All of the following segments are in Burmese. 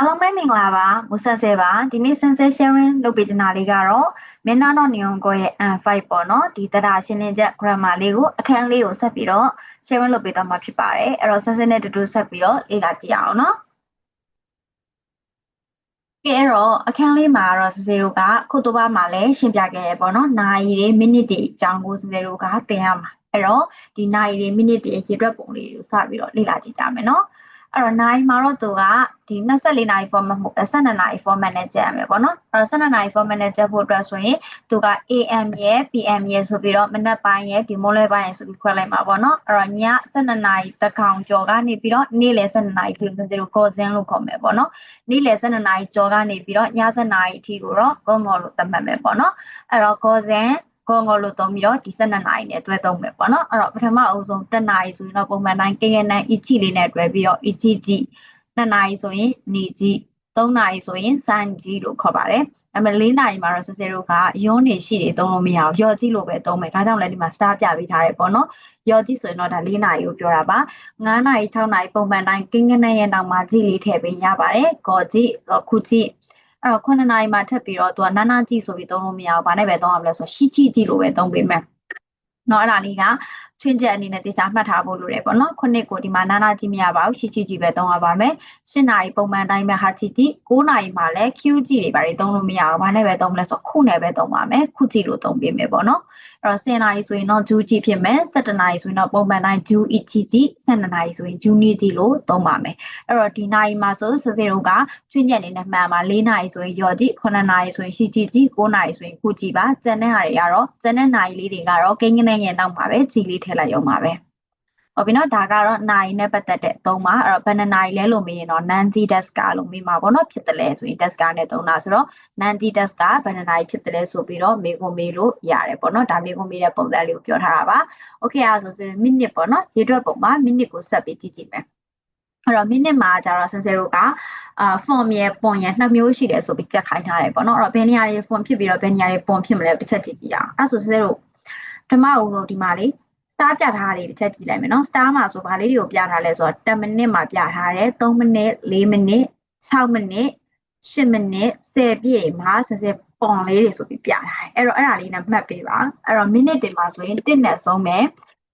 အားလုံးပဲမင်္ဂလာပါမူဆန်ဆဲပါဒီနေ့ sensation sharing လုပ်ပေးချင်တာလေးကတော့မင်းနာတော့နေုံကိုရဲ့ N5 ပေါ့နော်ဒီတရားရှင်းလင်းချက် grammar လေးကိုအခန်းလေးကိုဆက်ပြီးတော့ sharing လုပ်ပေးတော့မှာဖြစ်ပါတယ်အဲ့တော့ sensation နဲ့တူတူဆက်ပြီးတော့လေ့လာကြည့်အောင်နော်ကဲအဲ့တော့အခန်းလေးမှာတော့စစေတို့ကခုတ်တဘာမှာလည်းရှင်းပြခဲ့ရပေါ့နော်နာရီတွေမိနစ်တွေအကြောင်းကိုစစေတို့ကသင်ရမှာအဲ့တော့ဒီနာရီတွေမိနစ်တွေရေတွက်ပုံလေးတွေကိုစပြီးတော့လေ့လာကြည့်ကြမယ်နော် အဲ့တော့နိုင်မှာတော့သူကဒီ24နာရီ format မဟုတ်12နာရီ format နဲ့ကြက်ရမယ်ပေါ့နော်အဲ့တော့12နာရီ format နဲ့ကြက်ဖို့အတွက်ဆိုရင်သူက AM ရဲ့ PM ရဲ့ဆိုပြီးတော့မနက်ပိုင်းရဲ့ဒီမိုးလဲပိုင်းရဲ့ဆိုပြီးခွဲလိုက်မှာပေါ့နော်အဲ့တော့ည12နာရီတကောင်ကျော်ကနေပြီးတော့နေ့လယ်12နာရီထိကိုသူတို့ call in လို့ခေါ်မယ်ပေါ့နော်နေ့လယ်12နာရီကျော်ကနေပြီးတော့ည7နာရီအထိကိုတော့ call လို့သတ်မှတ်မယ်ပေါ့နော်အဲ့တော့ call in ကောငေါလို့သုံးပြီးတော့ဒီ12နာရီနဲ့တွဲသုံးမယ်ပေါ့နော်အဲ့တော့ပထမအဦးဆုံး1နာရီဆိုရင်တော့ပုံမှန်တိုင်းကရနန်အီချီလေးနဲ့တွဲပြီးတော့အီချီကြည့်2နာရီဆိုရင်နေကြည့်3နာရီဆိုရင်စန်ကြည့်လို့ခေါ်ပါတယ်အဲ့မဲ့၄နာရီမှာတော့စစတို့ကရုံးနေရှိတွေသုံးလို့မရဘူးရော်ကြည့်လို့ပဲသုံးမယ်ဒါကြောင့်လည်းဒီမှာ star ပြပေးထားတယ်ပေါ့နော်ရော်ကြည့်ဆိုရင်တော့ဒါ၄နာရီကိုပြောတာပါ9နာရီ6နာရီပုံမှန်တိုင်းကင်းကနန်းရဲ့နောက်မှာကြည့်လေးထည့်ပေးရပါတယ်ကော်ကြည့်ခုကြည့် အဲ့တော့9နာရီမှထပ်ပြီးတော့သူကနာနာကြည့်ဆိုပြီးသုံးလို့မရဘူးဘာနဲ့ပဲသုံးရမလဲဆိုရှိချိကြည့်လို့ပဲသုံးပေးမယ်နော်အဲ့ဒါလေးကချွင်းချက်အနေနဲ့တရားမှတ်ထားဖို့လိုတယ်ပေါ့နော်ခုနှစ်ကိုဒီမှာနာနာကြည့်မရပါဘူးရှိချိကြည့်ပဲသုံးရပါမယ်7နာရီပုံမှန်တိုင်းပဲဟာချိချိ9နာရီမှာလည်း Q ကြည့်တွေဘာတွေသုံးလို့မရဘူးဘာနဲ့ပဲသုံးမလဲဆိုခုနဲ့ပဲသုံးပါမယ်ခုကြည့်လို့သုံးပေးမယ်ပေါ့နော် အဲ့တော့10နာရီဆိုရင်တော့ဂျူးကြည့်ဖြစ်မယ်17နာရီဆိုရင်တော့ပုံမှန်တိုင်းဂျူးအချီကြည့်12နာရီဆိုရင်ဂျူးနီးကြည့်လို့သုံးပါမယ်အဲ့တော့ဒီနာရီမှာဆိုစစေတို့ကချွင်းချက်အနေနဲ့မှန်ပါ4နာရီဆိုရင်ယော်ကြည့်9နာရီဆိုရင်ရှီကြည့်ကြည့်9နာရီဆိုရင်ခုကြည့်ပါကျန်တဲ့ဟာတွေကတော့ကျန်တဲ့နာရီလေးတွေကတော့ကိန်းကနေရဲ့နောက်မှာပဲကြည်လေးထည့်လိုက်ရုံပါပဲ ဟုတ်ပြီနော်ဒါကတော့နိုင်နဲ့ပတ်သက်တဲ့သုံးပါအဲ့တော့ဘယ်နှနိုင်လဲလို့မေးရင်တော့ nanji deska လို့မေးမှာပေါ့နော်ဖြစ်တယ်လဲဆိုရင် deska နဲ့သုံးတာဆိုတော့ nanji deska ဘယ်နှနိုင်ဖြစ်တယ်လဲဆိုပြီးတော့မေးကိုမေးလို့ရတယ်ပေါ့နော်ဒါမေးကိုမေးတဲ့ပုံစံလေးကိုပြောထားတာပါ okay အဲ့ဆိုရင် minute ပေါ့နော်ရေတွက်ပုံမှာ minute ကိုဆက်ပြီးကြည့်ကြည့်မယ်အဲ့တော့ minute မှာကျတော့ sincero ကအာ form ရဲ့ point ရဲ့နှစ်မျိုးရှိတယ်ဆိုပြီးကြက်ခိုင်းထားတယ်ပေါ့နော်အဲ့တော့ဘယ်နေရာတွေ form ဖြစ်ပြီးတော့ဘယ်နေရာတွေ point ဖြစ်မလဲတစ်ချက်ကြည့်ကြည့်အောင်အဲ့ဆို sincero ဓမ္မအုပ်ဆုံးဒီမှာလေ star ပြထားတာတွေတစ်ချက်ကြည့်လိုက်မယ်နော် star မှာဆိုဗာလေးတွေကိုပြထားလဲဆိုတော့10မိနစ်မှာပြထားတယ်3မိနစ်4မိနစ်6မိနစ်10မိနစ်10ပြည့်မှာစစပုံလေးတွေဆိုပြီးပြထားတယ်အဲ့တော့အဲ့ဒါလေးနဲ့မှတ်ပေးပါအဲ့တော့ minute တွေမှာဆိုရင်1နဲ့ဆုံးမယ်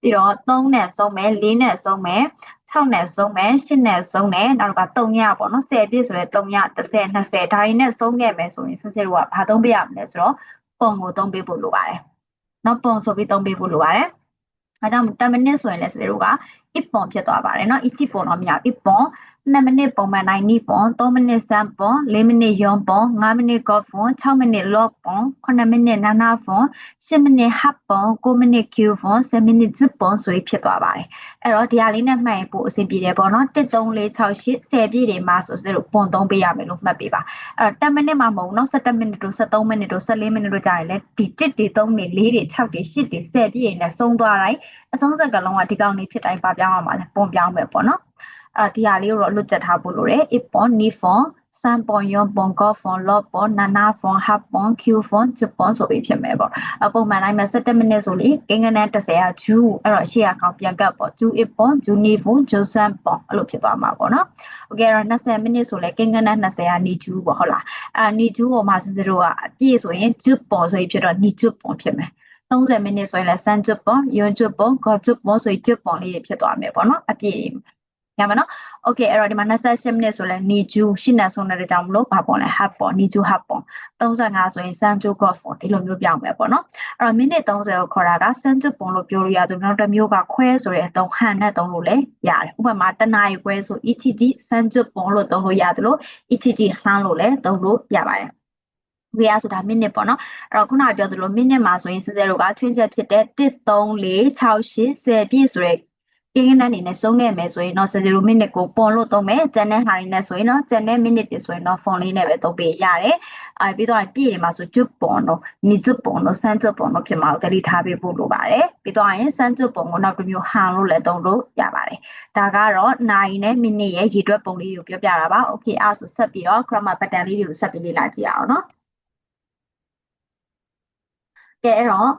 ပြီးတော့3နဲ့ဆုံးမယ်4နဲ့ဆုံးမယ်6နဲ့ဆုံးမယ်8နဲ့ဆုံးတယ်နောက်က3ညပေါ့နော်10ပြည့်ဆိုရင်3ည30 20ဒါတွေနဲ့ဆုံးခဲ့မယ်ဆိုရင်စစတို့ကဘာသုံးပေးရမလဲဆိုတော့ပုံကိုသုံးပေးဖို့လိုပါတယ်နော်ပုံဆိုပြီးသုံးပေးဖို့လိုပါတယ် အဲကြောင့်10မိနစ်ဆိုရင်လည်းစတို့က1ပုံဖြစ်သွားပါတယ်เนาะ1ပုံတော့မရ1ပုံ 2မိနစ်ပုံမှန်တိုင်းနိပွန်3မိနစ်စမ်ပွန်4မိနစ်ယွန်ပွန်5မိနစ်ကော့ဖွန်6မိနစ်လော့ပွန်9မိနစ်နာနာဖွန်10မိနစ်ဟပ်ပွန်9မိနစ်ကျူဖွန်10မိနစ်ဇစ်ပွန်ဆိုပြီးဖြစ်သွားပါတယ်အဲ့တော့ဒီဟာလေးနဲ့မှတ်ရင်ပို့အဆင်ပြေတယ်ပေါ့နော်1 3 4 6 8 10ပြည့်တွေမှာဆိုစလို့ပွန်3ပေးရမယ်လို့မှတ်ပေးပါအဲ့တော့10မိနစ်မှမဟုတ်နော်17မိနစ်တို့13မိနစ်တို့14မိနစ်တို့ကြာရင်လည်းဒီ1တွေ3တွေ4တွေ6တွေ8တွေ10ပြည့်ရင်လည်းဆုံးသွားတိုင်းအဆုံးစက်ကလုံးကဒီကောင်လေးဖြစ်တိုင်းပါပြောင်းအောင်ပါလဲပွန်ပြောင်းမယ်ပေါ့နော် အဲဒီဟာလေးကိုတော့လွတ်ကျက်ထားဖို့လိုတယ် if pon ni fon စမ်ပွန်ယွန်ပွန်ကောဖွန်လော့ပွန်နာနာဖွန်ဟပ်ပွန်ကျူဖွန်ချပွန်ဆိုပြီးဖြစ်မယ်ပေါ့အပုံမှန်တိုင်းမှာ17မိနစ်ဆိုလေကိန်းကနန်း30ကဂျူးအဲ့တော့ရှေ့အကောင်ပြန်ကပ်ပေါ့ဂျူအစ်ပွန်ဂျူနီဖွန်ဂျူဆန်ပွန်အဲ့လိုဖြစ်သွားမှာပေါ့နော်โอเคအဲ့တော့20မိနစ်ဆိုလေကိန်းကနန်း20ကနီဂျူးပေါ့ဟုတ်လားအဲ့နီဂျူးကိုမှစစတို့ကအပြည့်ဆိုရင်ဂျူပွန်ဆိုပြီးဖြစ်တော့နီဂျူပွန်ဖြစ်မယ်30မိနစ်ဆိုရင်လည်းစမ်းဂျူပွန်ယွန်ဂျူပွန်ဂေါဂျူပွန်ဆိုပြီးဂျူပွန်လေးဖြစ်သွားမယ်ပေါ့နော်အပြည့် ရပါနော် okay အဲ့တော့ဒီမှာ28မိနစ်ဆိုလဲနေဂျူရှင်းနေဆုံးတဲ့ကြောင့်မလို့ဘာပေါ်လဲ hub ပေါ်နေဂျူ hub ပေါ်35ဆိုရင် sanju golf ပေါ်ဒီလိုမျိုးပြောင်းပဲပေါ့နော်အဲ့တော့မိနစ်30ကိုခေါ်တာက sanju ပုံလို့ပြောလို့ရတယ်နောက်တစ်မျိုးကခွဲဆိုတဲ့အသုံးဟန်နဲ့သုံးလို့လည်းရတယ်ဥပမာတနားရီခွဲဆို ichiji sanju ပုံလို့သုံးလို့ရတယ်လို့ ichiji han လို့လည်းသုံးလို့ရပါတယ်ဝေးရဆိုတာမိနစ်ပေါ့နော်အဲ့တော့ခုနကပြောသလိုမိနစ်မှာဆိုရင်စစ်စစ်တို့က twin jet ဖြစ်တဲ့1 3 4 6 8 10ပြည့်ဆိုတဲ့ ကင်းကနန်းအနေနဲ့ဆုံးခဲ့မယ်ဆိုရင်တော့0မိနစ်ကိုပွန်လို့သုံးမယ်ကျန်တဲ့ဟာတွေနဲ့ဆိုရင်တော့ကျန်တဲ့မိနစ်တွေဆိုရင်တော့ဖုန်းလေးနဲ့ပဲသုံးပေးရတယ်အဲပြီးတော့ပြည့်ရမှာဆိုကျွတ်ပွန်တော့နီကျွတ်ပွန်တော့ဆန်းကျွတ်ပွန်တော့ဖြစ်မှာကိုတတိထားပေးဖို့လိုပါတယ်ပြီးတော့ရင်ဆန်းကျွတ်ပွန်ကိုနောက်တစ်မျိုးဟန်လို့လည်းသုံးလို့ရပါတယ်ဒါကတော့နိုင်နဲ့မိနစ်ရဲ့ရေတွက်ပုံလေးကိုပြောပြတာပါ okay အဲဆိုဆက်ပြီးတော့ grammar pattern လေးတွေကိုဆက်ပြီးလေ့လာကြည့်အောင်နော်ကဲအဲ့တော့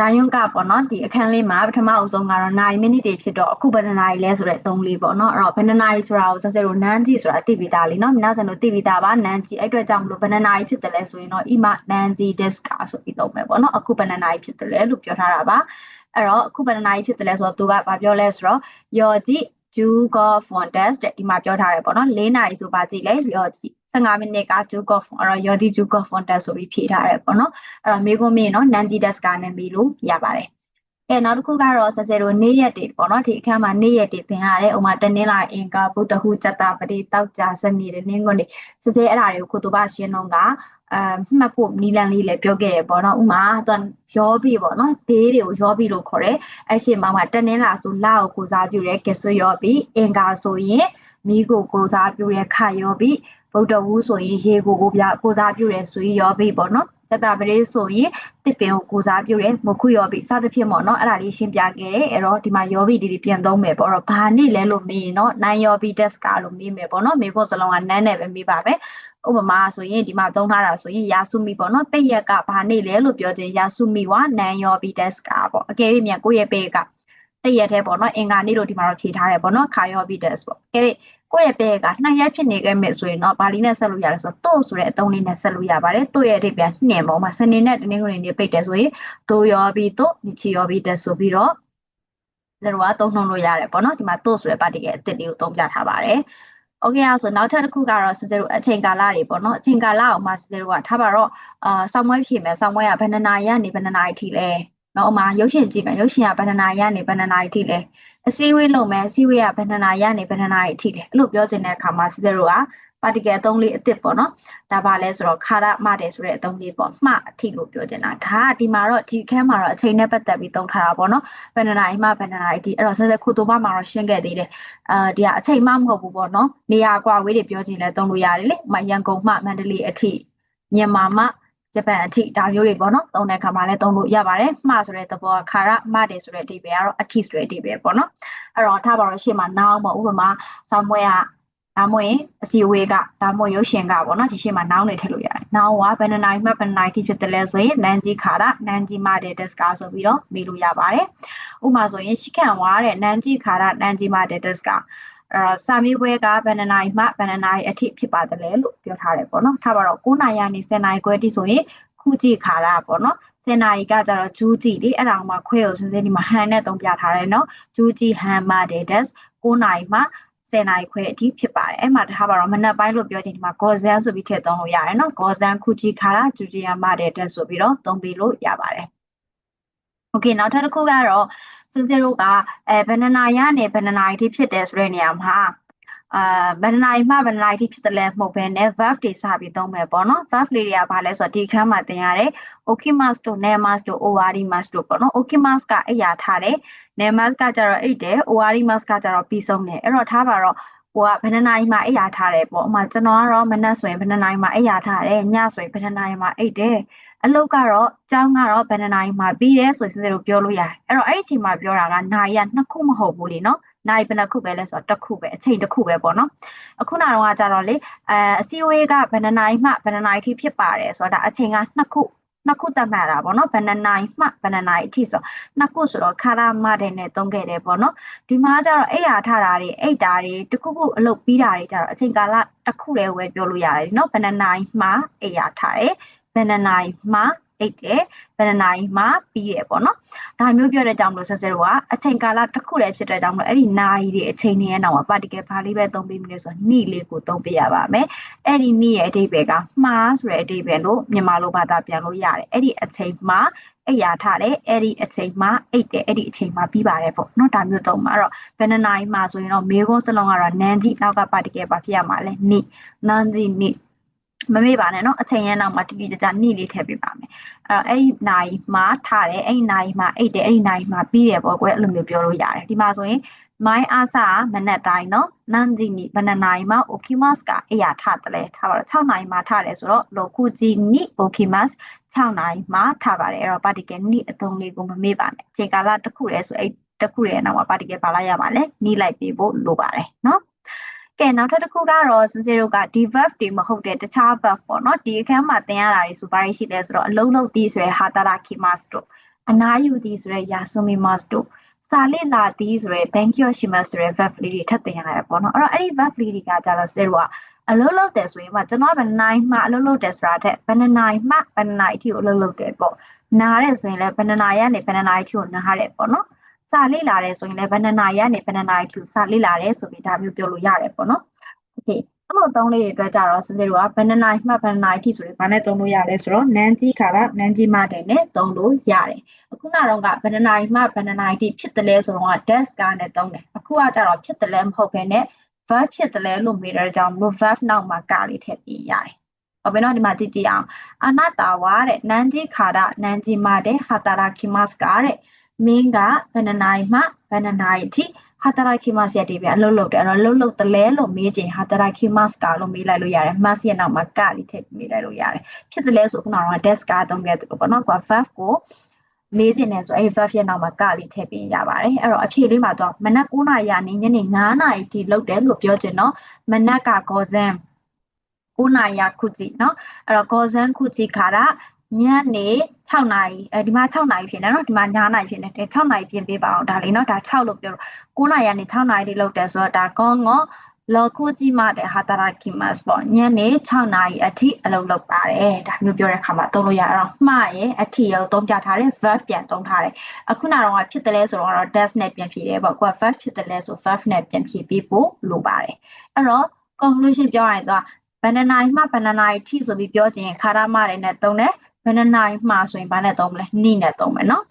ဒါယွန်ကပေါ့နော်ဒီအခန်းလေးမှာပထမအဆုံးကတော့နိုင်မိနစ်တွေဖြစ်တော့အခုဘယ်နှနာရီလဲဆိုတဲ့အသုံးလေးပေါ့နော်အဲ့တော့ဘယ်နှနာရီဆိုတာကိုဆက်စဲလို့နန်းကြည့်ဆိုတာသိပြီးသားလေးနော်မိနာဆန်တို့သိပြီးသားပါနန်းကြည့်အဲ့အတွက်ကြောင့်မလို့ဘယ်နှနာရီဖြစ်တယ်လဲဆိုရင်တော့ ima nanji deska ဆိုပြီးသုံးမယ်ပေါ့နော်အခုဘယ်နှနာရီဖြစ်တယ်လဲလို့ပြောထားတာပါအဲ့တော့အခုဘယ်နှနာရီဖြစ်တယ်လဲဆိုတော့သူကဘာပြောလဲဆိုတော့ yoji jugo fontes တဲ့ဒီမှာပြောထားတယ်ပေါ့နော်၄နာရီဆိုပါကြည့်လေ yoji 15မိနစ်က Jugo အဲ့တော့ your ဒီ Jugo Fontes ဆိုပြီးဖြည့်ထားတယ်ပေါ့နော်အဲ့တော့မေးခွန်းမေးနော် Nanji Desk နဲ့မေးလို့ရပါတယ်အဲနောက်တစ်ခုကတော့ဆဆယ်တို့နေ့ရက်တွေပေါ့နော်ဒီအခန်းမှာနေ့ရက်တွေသင်ရတယ်ဥမာတနင်္လာအင်္ဂါဗုဒ္ဓဟူစက်တာပတိတောက်ကြစနေတနင်္ဂနွေဆဆယ်အဲ့ဒါတွေကိုခုတူပါရှင်းတော့ကအမှတ်ဖို့နီလန်လေးလည်းပြောခဲ့ရပေါ့နော်ဥမာသူရောပြီပေါ့နော်ဒေးတွေကိုရောပြီလို့ခေါ်တယ်အဲ့ရှင်မှာမှာတနင်္လာဆိုလာကိုကိုစားပြုတယ်ကဆွရောပြီအင်္ဂါဆိုရင်မိကိုကိုစားပြုတယ်ခရောပြီ ဗုဒ္ဓဝူးဆိုရင်ရေကိုကိုပြကိုစားပြုတယ်ဆိုရင်ရောပြီပေါ့နော်တတပရေဆိုရင်တစ်ပင်ကိုကိုစားပြုတယ်မခုရောပြီစသဖြင့်ပေါ့နော်အဲ့ဒါလေးရှင်းပြခဲ့တယ်အဲ့တော့ဒီမှာရောပြီဒီဒီပြန်သုံးမယ်ပေါ့တော့ဘာနည်းလဲလို့မေးရင်တော့နိုင်ရောပြီ test ကလို့မေးမယ်ပေါ့နော်မေခွန်းစလုံးကနန်းနဲ့ပဲမေးပါမယ်ဥပမာဆိုရင်ဒီမှာသုံးထားတာဆိုရင်ယာဆုမီပေါ့နော်တိတ်ရက်ကဘာနေလဲလို့ပြောခြင်းယာဆုမီဝနန်ယောဘီတက်စကာပေါ့အကယ်၍မြန်ကိုယ့်ရဲ့ပေကတိတ်ရက်ထဲပေါ့နော်အင်္ဂါနေ့လို့ဒီမှာတော့ဖြေထားတယ်ပေါ့နော်ခါယောဘီတက်စ်ပေါ့ကဲ ကိုယ့်ရဲ့ပေကနှစ်ရက်ဖြစ်နေခဲ့မယ်ဆိုရင်တော့ဘာလီနဲ့ဆက်လို့ရတယ်ဆိုတော့တို့ဆိုတဲ့အသုံးလေးနဲ့ဆက်လို့ရပါတယ်တို့ရဲ့အဓိပ္ပာယ်နှင်ပေါ်မှာစနေနဲ့တနင်္ဂနွေနေ့ပိတ်တယ်ဆိုရင်တို့ယောဘီတို့ညချီယောဘီတက်ဆိုပြီးတော့ဇေရိုကသုံးနှုန်းလို့ရတယ်ပေါ့နော်ဒီမှာတို့ဆိုတဲ့ပါတီကအစ်စ်လေးကိုသုံးပြထားပါတယ်โอเคအဲ့ဆိုနောက်ထပ်တစ်ခုကတော့စစတို့အချိန်ကာလတွေပေါ့နော်အချိန်ကာလအောင်မှစစတို့ကထားပါတော့အာစောင်းမွဲဖြေမယ်စောင်းမွဲကဘယ်နှနာရီကနေဘယ်နှနာရီထိလဲ နော်ဥမာရုပ်ရှင်ကြည့်မယ်ရုပ်ရှင်ကဘယ်နှနာရီကနေဘယ်နှနာရီထိလဲအစည်းအဝေးလုပ်မယ်အစည်းအဝေးကဘယ်နှနာရီကနေဘယ်နှနာရီထိလဲအဲ့လိုပြောချင်တဲ့အခါမှာစစတို့က particle အသုံးလေးအစ်စ်ပေါ့နော်ဒါပါလဲဆိုတော့ခါရမတယ်ဆိုတဲ့အသုံးလေးပေါ့မှအထိလို့ပြောချင်တာဒါကဒီမှာတော့ဒီခန်းမှာတော့အချိန်နဲ့ပတ်သက်ပြီးသုံးထားတာပေါ့နော်ဘယ်နှနာရီမှဘယ်နှနာရီဒီအဲ့တော့ဆက်ဆက်ခုတူမမှာတော့ရှင်းခဲ့သေးတယ်အာဒီကအချိန်မှမဟုတ်ဘူးပေါ့နော်နေရာကွာဝေးတွေပြောချင်လဲသုံးလို့ရတယ်လေမရန်ကုန်မှမန္တလေးအထိမြန်မာမှ ဂျပန်အထိဒါမျိုးတွေပေါ့နော်သုံးတဲ့အခါမှာလည်းသုံးလို့ရပါတယ်မှဆိုတဲ့သဘောကခါရမှတယ်ဆိုတဲ့အဓိပ္ပာယ်ကတော့အထိဆိုတဲ့အဓိပ္ပာယ်ပေါ့နော်အဲ့တော့ထားပါတော့ရှေ့မှာနောင်ပေါ့ဥပမာဆောင်းမွဲကဒါမှမဟုတ်အစီအဝေးကဒါမှမဟုတ်ရုပ်ရှင်ကပေါ့နော်ဒီရှေ့မှာနောင်းနေထည့်လို့ရတယ်။နောင်းကဘယ်နှနိုင်မှဘယ်နှနိုင်ထိဖြစ်တယ်လဲဆိုရင်နန်ဂျီခါရနန်ဂျီမာတဲ့ desk ဆိုပြီးတော့မေးလို့ရပါတယ်။ဥပမာဆိုရင်ရှီကန်ဝါတဲ့နန်ဂျီခါရနန်ဂျီမာတဲ့ desk က အဲစာမေးပွဲကဘယ်နှနိုင်မှဘယ်နှနိုင်အထိဖြစ်ပါတယ်လဲလို့ပြောထားတယ်ပေါ့နော်။ထားပါတော့9နိုင်ရနေ10နိုင်ခွဲတိဆိုရင်ခုကြည့်ခါရပေါ့နော်။စင်နာရီကကြတော့ဂျူးကြည့်လေအဲ့ဒါမှခွဲကိုစစင်းဒီမှာဟန်နဲ့သုံးပြထားတယ်နော်ဂျူးကြည့်ဟန်မာတဲ့ desk 9နိုင်မှ10နာရီခွဲအထိဖြစ်ပါတယ်အဲ့မှာထားပါတော့မနက်ပိုင်းလို့ပြောချင်ဒီမှာဂေါ်ဇန်ဆိုပြီးထည့်သုံးလို့ရတယ်နော်ဂေါ်ဇန်ခုချီခါရာဂျူဂျီယာမတဲ့တက်ဆိုပြီးတော့သုံးပြီးလို့ရပါတယ်โอเคနောက်ထပ်တစ်ခုကတော့ စင်စရိုကအဲဘယ်နှနာရီကနေဘယ်နှနာရီထိဖြစ်တယ်ဆိုတဲ့နေရာမှာအာဘယ်နှနာရီမှဘယ်နှနာရီထိဖြစ်တယ်လဲမဟုတ်ဘဲနဲ့ verb တွေစပြီးသုံးမယ်ပေါ့နော် verb လေးတွေကဘာလဲဆိုတော့ဒီခန်းမှာသင်ရတယ် okimas တို့ nemas တို့ ovarimas တို့ပေါ့နော် okimas ကအိယာထားတယ် nemas ကကြတော့အိတ်တယ် ovarimas ကကြတော့ပြီးဆုံးတယ်အဲ့တော့ထားပါတော့ကိုကဘယ်နှနာရီမှအိယာထားတယ်ပေါ့ဥမာကျွန်တော်ကတော့မနက်ဆိုရင်ဘယ်နှနာရီမှအိယာထားတယ်ညဆိုရင်ဘယ်နှနာရီမှအိတ်တယ် အလုပ်ကတော့ကျောင်းကတော့ဘယ်နှနာရီမှပြီးတယ်ဆိုရင်စစ်စစ်တို့ပြောလို့ရတယ်အဲ့တော့အဲ့ဒီအချိန်မှာပြောတာကနာရီကနှစ်ခုမဟုတ်ဘူးလေနော်နိုင်ဘယ်နှခုပဲလဲဆိုတော့တစ်ခုပဲအချိန်တစ်ခုပဲပေါ့နော်အခုနောက်တော့ကကြတော့လေအဲအစည်းအဝေးကဘယ်နှနိုင်မှဘယ်နှနိုင်ထိဖြစ်ပါတယ်ဆိုတော့ဒါအချိန်ကနှစ်ခုနှစ်ခုတတ်မှတ်တာပေါ့နော်ဘယ်နှနိုင်မှဘယ်နှနိုင်အထိဆိုနှစ်ခုဆိုတော့ခါရမတဲ့နဲ့သုံးခဲ့တယ်ပေါ့နော်ဒီမှာကျတော့အိယာထတာတွေအိတ်တာတွေတခုခုအလုပ်ပြီးတာတွေကျတော့အချိန်ကာလတစ်ခုလည်းဝယ်ပြောလို့ရတယ်နော်ဘယ်နှနိုင်မှအိယာထားတယ် ဘယ်နှစ်နာရီမှအိတ်တယ်ဘယ်နှစ်နာရီမှပြီးတယ်ပေါ့နော်ဒါမျိုးပြောတဲ့ကြောင့်မလို့ဆက်စဲတို့ကအချိန်ကာလတစ်ခုလည်းဖြစ်တဲ့ကြောင့်မလို့အဲ့ဒီနာရီတွေအချိန်တွေရဲ့နောက်မှာ particle ဘာလေးပဲသုံးပေးမလို့ဆိုတော့နှိလေးကိုသုံးပေးရပါမယ်အဲ့ဒီနှိရဲ့အဓိပ္ပာယ်ကမှားဆိုတဲ့အဓိပ္ပာယ်လို့မြန်မာလိုဘာသာပြန်လို့ရတယ်အဲ့ဒီအချိန်မှာအိပ်ရာထတယ်အဲ့ဒီအချိန်မှာအိပ်တယ်အဲ့ဒီအချိန်မှာပြီးပါတယ်ပေါ့နော်ဒါမျိုးသုံးမှာအဲ့တော့ဘယ်နှစ်နာရီမှဆိုရင်တော့မေခွန်းစလုံးကတော့နန်းကြီးနောက်က particle ဘာဖြစ်ရမှာလဲနှိနန်းကြီးနှိ မမေ့ပါနဲ့နော်အချိန်ရနောက်မှာတတိတကြနေ့လေးထည့်ပေးပါမယ်အဲ့တော့အဲ့ဒီနိုင်မှာထားတယ်အဲ့ဒီနိုင်မှာအိတ်တယ်အဲ့ဒီနိုင်မှာပြီးတယ်ပေါ့ကွယ်အဲ့လိုမျိုးပြောလို့ရတယ်ဒီမှာဆိုရင် my asa မနက်တိုင်းနော်နန်ဂျီနီဘနနိုင်မှာ okimas ကအိယာထတယ်လဲထားပါတော့6နိုင်မှာထားတယ်ဆိုတော့ loku ji ni okimas 6နိုင်မှာထားပါတယ်အဲ့တော့ particle ni အသုံးလေးကိုမမေ့ပါနဲ့ချိန်ကာလတစ်ခုလဲဆိုအဲ့တစ်ခုရဲ့နောက်မှာ particle ပါလိုက်ရပါလဲနီးလိုက်ပေးဖို့လိုပါတယ်နော် ကဲနောက်ထပ်တစ်ခုကတော့စင်စီတို့ကဒီ verb တွေမဟုတ်တဲ့တခြား verb ပေါ့နော်ဒီအခန်းမှာသင်ရတာတွေဆိုဘာရှိလဲဆိုတော့အလုံးလုံးတီးဆိုရယ်ဟာတာလာခိမတ်တို့အနာယူသည်ဆိုရဲ yasumimasu တို့စာလိလာသည်ဆိုရဲ bankyo shimasu ဆိုရဲ verb လေးတွေထပ်သင်ရတယ်ပေါ့နော်အဲ့တော့အဲ့ဒီ verb လေးတွေကကြတော့စေတို့ကအလုပ်လုပ်တယ်ဆိုရင်မှကျွန်တော်ကနိုင်မှအလုပ်လုပ်တယ်ဆိုတာတဲ့ဘယ်နှနိုင်မှဘယ်နှနိုင်အထိကိုအလုပ်လုပ်တယ်ပေါ့နားတယ်ဆိုရင်လည်းဘယ်နှနိုင်ရနေဘယ်နှနိုင်အထိကိုနားရတယ်ပေါ့နော် စာလေ့လာတယ်ဆိုရင်လည်းဘယ်နှနိုင်ရနေဘယ်နှနိုင်အထိစာလေ့လာတယ်ဆိုပြီးဒါမျိုးပြောလို့ရတယ်ပေါ့နော်โอเคအဲ့လိုသုံးလေးတွေအတွက်ကြတော့စစတို့ကဘယ်နှနိုင်မှဘယ်နှနိုင်အထိဆိုရင်ဘာနဲ့သုံးလို့ရလဲဆိုတော့နန်းကြီးခါကနန်းကြီးမတဲ့နဲ့သုံးလို့ရတယ်အခုနောက်တော့ကဘယ်နှနိုင်မှဘယ်နှနိုင်အထိဖြစ်တယ်လဲဆိုတော့ desk ကနဲ့သုံးတယ်အခုကကြတော့ဖြစ်တယ်လဲမဟုတ်ဘဲနဲ့ verb ဖြစ်တယ်လဲလို့မေးတဲ့ကြောင့်လို့ verb နောက်မှာကလေးထည့်ပြီးရတယ်ဟုတ်ပြီနော်ဒီမှာကြည့်ကြည့်အောင်အနာတာဝါတဲ့နန်းကြီးခါရနန်းကြီးမတဲ့ဟာတာရာခိမတ်ကတဲ့ မင်းကဘယ်နှနိုင်မှဘယ်နှနိုင်အထိဟာတာရာခိမတ်ရဲ့ဒီပြအလုပ်လုပ်တယ်အဲ့တော့လုပ်လုပ်တလဲလို့မေးချင်ဟာတာရာခိမတ်ကလို့မေးလိုက်လို့ရတယ် mass ရဲ့နောက်မှာကလေးထည့်မေးလိုက်လို့ရတယ်ဖြစ်တယ်လဲဆိုခုနက desk ကသုံးခဲ့သူပေါ့နော်ကွာ verb ကိုမေးချင်တယ်ဆိုအဲ့ verb ရဲ့နောက်မှာကလေးထည့်ပေးရပါတယ်အဲ့တော့အဖြေလေးမှာတော့မနက်9နာရီကနေညနေ9နာရီထိလုပ်တယ်လို့ပြောချင်တော့မနက်ကဂောဇန်9နာရီရခုကြည့်เนาะအဲ့တော့ဂောဇန်ခုကြည့်ခါတာ ညနေ6နာရီအဲဒီမှာ6နာရီဖြစ်နေနော်ဒီမှာ9နာရီဖြစ်နေတယ်6နာရီပြင်ပေးပါအောင်ဒါလေးနော်ဒါ6လို့ပြောတော့9နာရီကနေ6နာရီလေးလောက်တယ်ဆိုတော့ဒါကောငောလောကူကြီးမတဲ့ဟာတာရာကီမတ်ပေါ့ညနေ6နာရီအထိအလုပ်လုပ်ပါတယ်ဒါမျိုးပြောတဲ့အခါမှာသုံးလို့ရအောင်မှားရဲ့အထိရောသုံးပြထားတယ် verb ပြန်သုံးထားတယ်အခုနောက်တော့ဖြစ်တယ်လဲဆိုတော့ does နဲ့ပြန်ဖြည့်တယ်ပေါ့ကိုက verb ဖြစ်တယ်လဲဆို verb နဲ့ပြန်ဖြည့်ပြီးပို့လိုပါတယ်အဲ့တော့ conclusion ပြောရရင်တော့ဘဏ္ဍာနိုင်မှဘဏ္ဍာနိုင်ထိဆိုပြီးပြောခြင်းခါရမတဲ့နဲ့သုံးတယ် ဘယ်နှစ်နိုင်မှာဆိုရင်ဘာနဲ့သုံးမလဲနိနဲ့သုံးမယ်နော်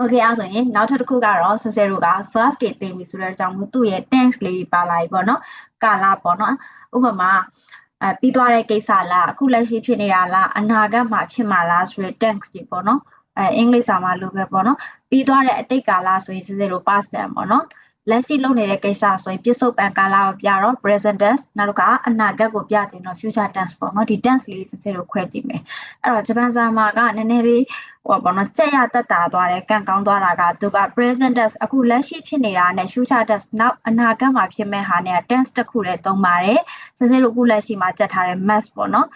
Okay အဲ့ဆိုရင်နောက်ထပ်တစ်ခုကတော့ဆဆဲတို့က verb တွေသင်ပြီဆိုတဲ့အကြောင်းမျိုးသူ့ရဲ့ tense လေးပါလာပြီပေါ့နော်ကာလပေါ့နော်ဥပမာအဲပြီးသွားတဲ့ကိစ္စလားအခုလက်ရှိဖြစ်နေတာလားအနာဂတ်မှာဖြစ်မှာလားဆိုတဲ့ tense တွေပေါ့နော်အဲအင်္ဂလိပ်စာမှာလိုပဲပေါ့နော်ပြီးသွားတဲ့အတိတ်ကာလဆိုရင်စစ်စစ်လို past tense ပေါ့နော် လက်ရှိလုပ်နေတဲ့ကိစ္စဆိုရင်ပြစ္ဆုတ်ပံကာလကိုပြတော့ present tense နောက်တစ်ခါအနာဂတ်ကိုပြချင်တော့ future tense ပေါ့နော်ဒီ tense လေးစစ်စစ်ကိုခွဲကြည့်မယ်အဲ့တော့ဂျပန်စာမှာကနည်းနည်းလေးဟိုပေါ့နော်ကြက်ရတက်တာသွားတယ်ကန့်ကောင်းသွားတာကသူက present tense အခုလက်ရှိဖြစ်နေတာနဲ့ future tense နောက်အနာဂတ်မှာဖြစ်မဲ့ဟာနဲ့ tense တစ်ခုလည်းသုံးပါတယ်စစ်စစ်တို့အခုလက်ရှိမှာကြက်ထားတဲ့ mass ပေါ့နော်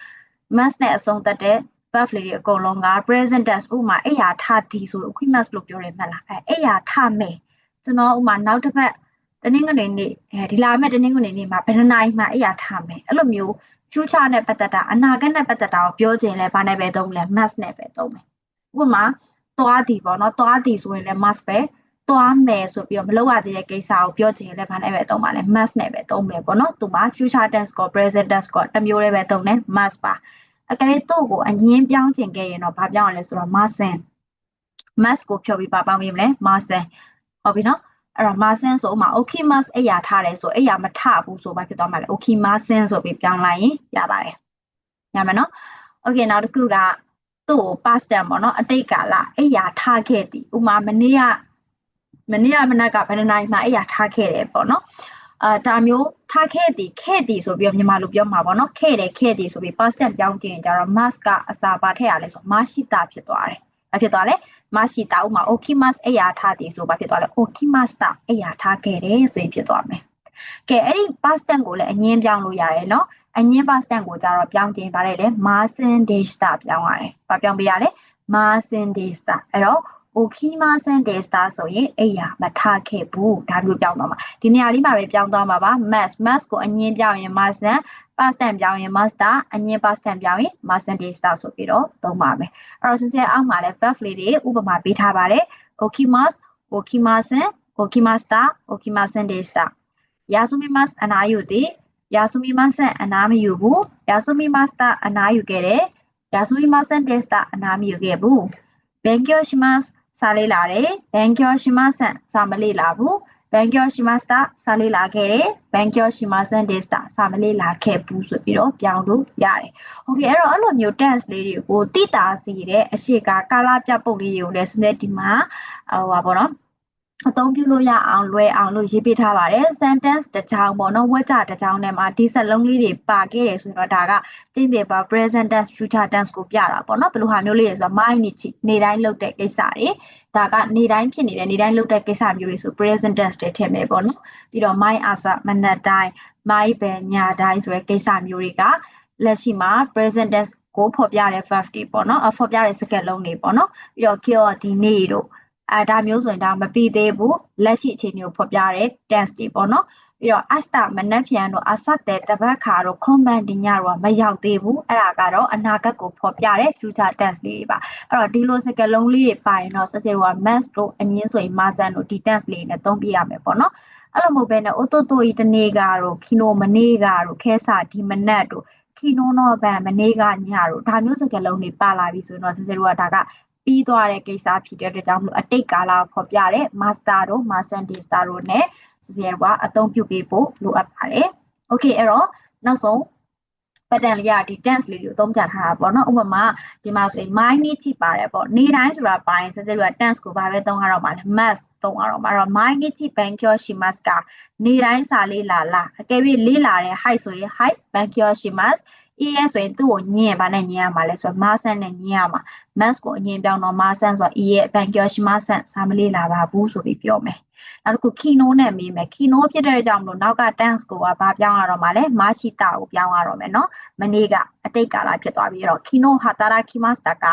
mass နဲ့အဆုံးသက်တဲ့ verb လေးတွေအကုန်လုံးက present tense ဥမာအဲ့ရာထားသည်ဆို equimas လို့ပြောရမှတ်လားအဲ့အဲ့ရာထားမယ် ကျွန်တော်ဥမာနောက်တစ်ပတ်တနင်္ဂနွေနေ့အဲဒီလာမယ့်တနင်္ဂနွေနေ့မှာဘယ်နှနိုင်မှအဲ့ရထားမယ်အဲ့လိုမျိုး future နဲ့ပတ်သက်တာအနာဂတ်နဲ့ပတ်သက်တာကိုပြောချင်လဲဘာနဲ့ပဲသုံးလဲ must နဲ့ပဲသုံးမယ်ဥပမာသွားသည်ပေါ့နော်သွားသည်ဆိုရင်လည်း must ပဲသွားမယ်ဆိုပြီးတော့မလုပ်ရသေးတဲ့ကိစ္စကိုပြောချင်လည်းဘာနဲ့ပဲသုံးပါလဲ must နဲ့ပဲသုံးမယ်ပေါ့နော်သူမှာ future tense ကို present tense ကိုတစ်မျိုးလေးပဲသုံးတယ် must ပါအကယ်၍သူ့ကိုအငင်းပြောင်းချင်ခဲ့ရင်တော့ဘာပြောင်းရလဲဆိုတော့ must must ကိုဖြုတ်ပြီးပါပေါင်းပြီးမလဲ must ဟုတ်ပြီနော်အဲ့တော့ masin ဆိုဥမာ okay mas အဲ့ရထားတယ်ဆိုအဲ့ရမထဘူးဆိုမှဖြစ်သွားမှာလေ okay masin ဆိုပြီးပြောင်းလိုက်ရင်ရပါတယ်ရမယ်နော် okay နောက်တစ်ခုကသူ့ကို past tense ပေါ့နော်အတိတ်ကာလအဲ့ရထားခဲ့သည်ဥမာမနေ့ကမနေ့ကမနက်ကဘယ်နှနိုင်မှအဲ့ရထားခဲ့တယ်ပေါ့နော်အာဒါမျိုးထားခဲ့သည်ခဲ့သည်ဆိုပြီးမြန်မာလိုပြောမှာပေါ့နော်ခဲ့တယ်ခဲ့သည်ဆိုပြီး past tense ပြောင်းကြည့်ရင်ကျတော့ mas ကအစာပါထည့်ရလဲဆို masita ဖြစ်သွားတယ်။ဘာဖြစ်သွားလဲ မရှိတာဥမာ okimas အရာထားသည်ဆိုဘာဖြစ်သွားလဲ okimas တာအရာထားခဲ့တယ်ဆိုရင်ဖြစ်သွားမယ်ကဲအဲ့ဒီ past tense ကိုလည်းအငင်းပြောင်းလို့ရတယ်နော်အငင်း past tense ကိုကြတော့ပြောင်းခြင်းဗါတယ်လေ masen desta ပြောင်းရတယ်ဘာပြောင်းပေးရလဲ masen desta အဲ့တော့ okimasen desta ဆိုရင်အဲ့ရမထားခဲ့ဘူးဒါမျိုးပြောင်းသွားမှာဒီနေရာလေးမှာပဲပြောင်းသွားမှာပါ mass mass ကိုအငင်းပြောင်းရင် masen past tense ပြောင်းရင် master အငင်း past tense ပြောင်းရင် masen desta ဆိုပြီးတော့သုံးပါမယ်အဲ့တော့စစအောက်မှာလည်း verb လေးတွေဥပမာပေးထားပါတယ် okimas okimasen okimasta okimasen desta ယာဆုမီမတ်အနာယူသည်ယာဆုမီမတ်အနာမယူဘူးယာဆုမီမတ်တာအနာယူခဲ့တယ်ယာဆုမီမတ်တက်စတာအနာမယူခဲ့ဘူးဘန်ကျိုရှိမတ် စာလေးလာတယ်ဘန်ကျိုရှိမတ်စာမလေးလာဘူးဘန်ကျိုရှိမတ်တာစာလေးလာခဲ့တယ်ဘန်ကျိုရှိမတ်တက်စတာစာမလေးလာခဲ့ဘူးဆိုပြီးတော့ပြောင်းလို့ရတယ်โอเคအဲ့တော့အဲ့လိုမျိုး tense လေးတွေကိုတိတာစီတဲ့အရှိကကာလပြပုံလေးတွေကိုလည်းစနေဒီမှာဟိုပါပေါ့နော် အသုံးပြုလို့ရအောင်လွယ်အောင်လို့ရေးပေးထားပါတယ် sentence တစ်ချောင်းပေါ့နော်ဝက်ကြတစ်ချောင်းထဲမှာဒီစက်လုံးလေးတွေပါခဲ့တယ်ဆိုတော့ဒါကကျင့်တယ်ပါ present tense future tense ကိုပြတာပေါ့နော်ဘယ်လိုဟာမျိုးလေးလဲဆိုတော့ mind နေတိုင်းလုပ်တဲ့ကိစ္စတွေဒါကနေတိုင်းဖြစ်နေတဲ့နေတိုင်းလုပ်တဲ့ကိစ္စမျိုးတွေဆို present tense တွေထည့်မယ်ပေါ့နော်ပြီးတော့ mind asa မနက်တိုင်း mind ပဲညတိုင်းဆိုတဲ့ကိစ္စမျိုးတွေကလက်ရှိမှာ present tense ကိုဖော်ပြတဲ့ verb တွေပေါ့နော်အဖော်ပြတဲ့စကားလုံးတွေပေါ့နော်ပြီးတော့ kill ဒီနေ့တို့ အဲဒါမျိုးဆိုရင်ဒါမပြီးသေးဘူးလက်ရှိအခြေအနေကိုဖော်ပြတဲ့ tense တွေပေါ့နော်ပြီးတော့ asta မနက်ဖြန်တို့အဆက်တဲ့တပတ်ခါတို့ command ဒီညတော့မရောက်သေးဘူးအဲ့ဒါကတော့အနာဂတ်ကိုဖော်ပြတဲ့ future tense လေးတွေပါအဲ့တော့ဒီလိုစကားလုံးလေးတွေပါရင်တော့စစေတို့က mass တို့အငင်းဆိုရင် masan တို့ဒီ tense လေးနဲ့သုံးပြရမယ်ပေါ့နော်အဲ့လိုမဟုတ်ဘဲနဲ့ auto တို့ဤတနေ့ကတို့ kino မနေ့ကတို့ခဲစာဒီမနက်တို့ kino တော့ဗန်မနေ့ကညတို့ဒါမျိုးစကားလုံးတွေပါလာပြီဆိုရင်တော့စစေတို့ကဒါက ပြီးသွားတဲ့ကိစ္စဖြစ်တဲ့အတွက်ကြောင့်မလို့အတိတ်ကာလဖော်ပြတဲ့ master တို့ masan dista တို့ ਨੇ စစရကအသုံးပြုပေးဖို့လိုအပ်ပါတယ်။ Okay အဲ့တော့နောက်ဆုံး pattern လေးကဒီ tense လေးကိုအသုံးပြထားတာပေါ့နော်ဥပမာဒီမှာဆိုရင် my need ချိပါတယ်ပေါ့နေ့တိုင်းဆိုတာပိုင်းစစရက tense ကိုဘာပဲသုံးရတော့မှာလဲ must သုံးရတော့မှာအဲ့တော့ my need ချိ bankyo shimasu ကနေ့တိုင်းစာလေးလာလာအကယ်၍လေးလာတဲ့ height ဆိုရင် height bankyo shimasu ES ဆိုရင်သူ့ကိုညင်ဘာနဲ့ညင်ရမှာလဲဆိုတော့ masan နဲ့ညင်ရမှာ mass ကိုအရင်ပြောင်းတော့ masan ဆိုတော့ E ရဲ့ bankyo shimasu စာမလေးလာပါဘူးဆိုပြီးပြောမယ်နောက်တစ်ခု kino နဲ့မေးမယ် kino ဖြစ်တဲ့ကြောင့်မလို့နောက်က tense ကိုကဘာပြောင်းရတော့မှာလဲ mashita ကိုပြောင်းရတော့မယ်เนาะမနေ့ကအတိတ်ကာလဖြစ်သွားပြီအဲ့တော့ kino hatarakimashita က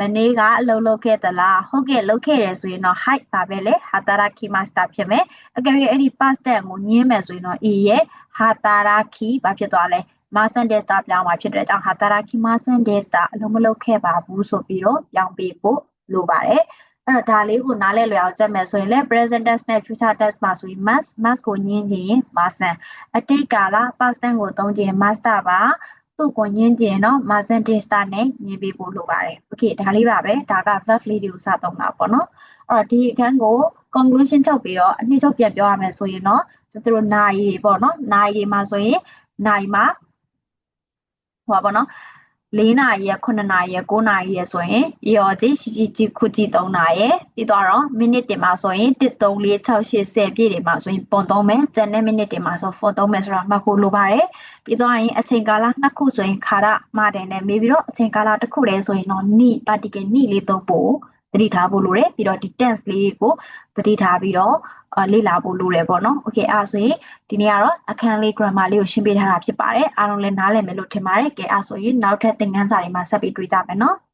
မနေ့ကအလုပ်လုပ်ခဲ့သလားဟုတ်ကဲ့လုပ်ခဲ့တယ်ဆိုရင်တော့ height ပါပဲလေ hatarakimashita ဖြစ်မယ်အကယ်၍အဲ့ဒီ past tense ကိုညင်းမယ်ဆိုရင်တော့ e ရဲ့ hataraki ဘာဖြစ်သွားလဲ မာဆန်ဒက်စတာပြောင်းมาဖြစ်တဲ့ကြောင့်ဟာတာရာကီမာဆန်ဒက်စတာအလုံးမလုံးခဲ့ပါဘူးဆိုပြီးတော့ပြောင်းပေးဖို့လိုပါတယ်အဲ့တော့ဒါလေးကိုနားလဲလွယ်အောင်ကြက်မယ်ဆိုရင်လည်း present tense နဲ့ future tense မှာဆိုရင် must must ကိုညင်းခြင်း masan အတိတ်ကာလ past tense ကိုသုံးခြင်း master ပါသူ့ကိုညင်းခြင်းเนาะ masan desta နဲ့ညင်းပေးဖို့လိုပါတယ် okay ဒါလေးပါပဲဒါက verb လေးတွေကိုစသုံးတာပေါ့နော်အဲ့တော့ဒီအခန်းကို conclusion ချုပ်ပြီးတော့အနှစ်ချုပ်ပြန်ပြောရမယ်ဆိုရင်เนาะစစရိုနိုင်တွေပေါ့နော်နိုင်တွေမှာဆိုရင်နိုင်မှာ ဟိုပါနော်၄နာရီရ9နာရီရ9နာရီရဆိုရင်ရောကြီးရှိရှိကြီးခုကြီး3နာရီပြီးတော့မိနစ်တင်မှာဆိုရင်1 3 4 6 8 10ပြည့်တွေမှာဆိုရင်ပုံသုံးမယ်ကျန်တဲ့မိနစ်တင်မှာဆိုဖုန်းသုံးမယ်ဆိုတော့မှတ်ဖို့လိုပါတယ်ပြီးတော့ရင်အချိန်ကာလနှစ်ခုဆိုရင်ခါရမတယ်နဲ့မေးပြီးတော့အချိန်ကာလတစ်ခုတည်းဆိုရင်တော့နိ particle နိလေးသုံးဖို့သတိထားဖို့လိုတယ်ပြီးတော့ဒီ tense လေးကိုသတိထားပြီးတော့ လေ့လာဖို့လိုတယ်ပေါ့နော်။ Okay အဲ့ဒါဆိုရင်ဒီနေ့ကတော့အခန်းလေး grammar လေးကိုရှင်းပြထားတာဖြစ်ပါတယ်။အားလုံးလည်းနားလည်မယ်လို့ထင်ပါတယ်။ကဲအဲ့ဆိုရင်နောက်ထပ်သင်ခန်းစာတွေမှာဆက်ပြီးတွေ့ကြမယ်နော်။